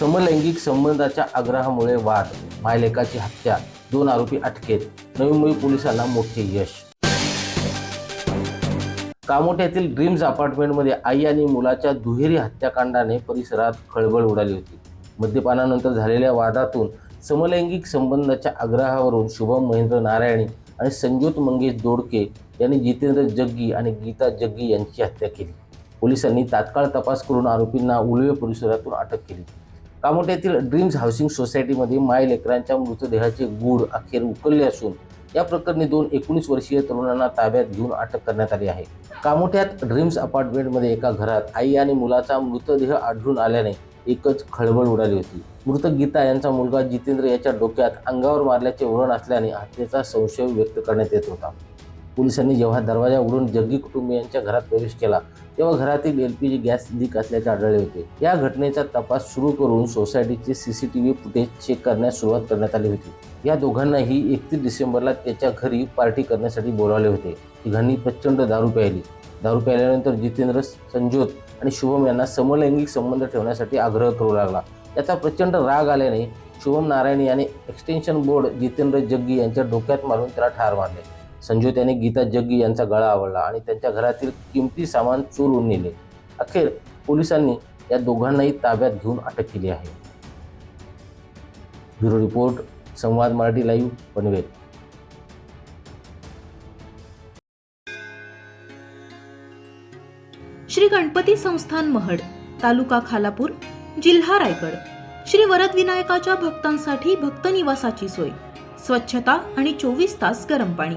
समलैंगिक संबंधाच्या आग्रहामुळे वाद मायलेकाची हत्या दोन आरोपी अटकेत नवी मुंबई पोलिसांना मोठे यश. कामोठ्यातील ड्रीम्स अपार्टमेंटमध्ये आई आणि मुलाच्या दुहेरी हत्याकांडाने परिसरात खळबळ उडाली होती. मद्यपानानंतर झालेल्या वादातून समलैंगिक संबंधाच्या आग्रहावरून शुभम महेंद्र नारायणी आणि संज्योत मंगेश दोडके यांनी जितेंद्र जग्गी आणि गीता जग्गी यांची हत्या केली. पोलिसांनी तात्काळ तपास करून आरोपींना उलवे परिसरातून अटक केली. कामोठ्यातील ड्रीम्स हाऊसिंग सोसायटीमध्ये माय लेकरांच्या मृतदेहाचे गूढ अखेर उकलले असून या प्रकरणी दोन एकोणीस वर्षीय तरुणांना ताब्यात घेऊन अटक करण्यात आली आहे. कामोठ्यात ड्रीम्स अपार्टमेंटमध्ये एका घरात आई आणि मुलाचा मृतदेह आढळून आल्याने एकच खळबळ उडाली होती. मृत गीता यांचा मुलगा जितेंद्र याच्या डोक्यात अंगावर मारल्याचे वळण असल्याने हत्येचा संशय व्यक्त करण्यात येत होता. पोलिसांनी जेव्हा दरवाजा उघडून जग्गी कुटुंबियांच्या घरात प्रवेश केला तेव्हा घरातील L P G gas leak असल्याचे आढळले होते. या घटनेचा तपास सुरू करून सोसायटीचे सीसीटीव्ही फुटेज चेक करण्यास सुरुवात करण्यात आली होती. या दोघांनाही एकतीस डिसेंबरला त्याच्या घरी पार्टी करण्यासाठी बोलावले होते. तिघांनी प्रचंड दारू प्यायली. दारू प्यायल्यानंतर जितेंद्र संजोत आणि शुभम यांना समलैंगिक संबंध ठेवण्यासाठी आग्रह करू लागला. त्याचा प्रचंड राग आल्याने शुभम नारायण याने एक्सटेन्शन बोर्ड जितेंद्र जग्गी यांच्या डोक्यात मारून त्याला ठार मारले. संजोत याने गीता जग्गी यांचा गळा आवडला आणि त्यांच्या घरातील किमती सामान चोरून नेले. अखेर पोलिसांनी या दोघांनाही ताब्यात घेऊन अटक केली आहे. Bureau report Samvad Marathi live Panvel. Shri Ganpati संस्थान महड तालुका खालापूर जिल्हा रायगड. श्री वरद विनायकाच्या भक्तांसाठी भक्त निवासाची सोय. स्वच्छता आणि चोवीस तास गरम पाणी.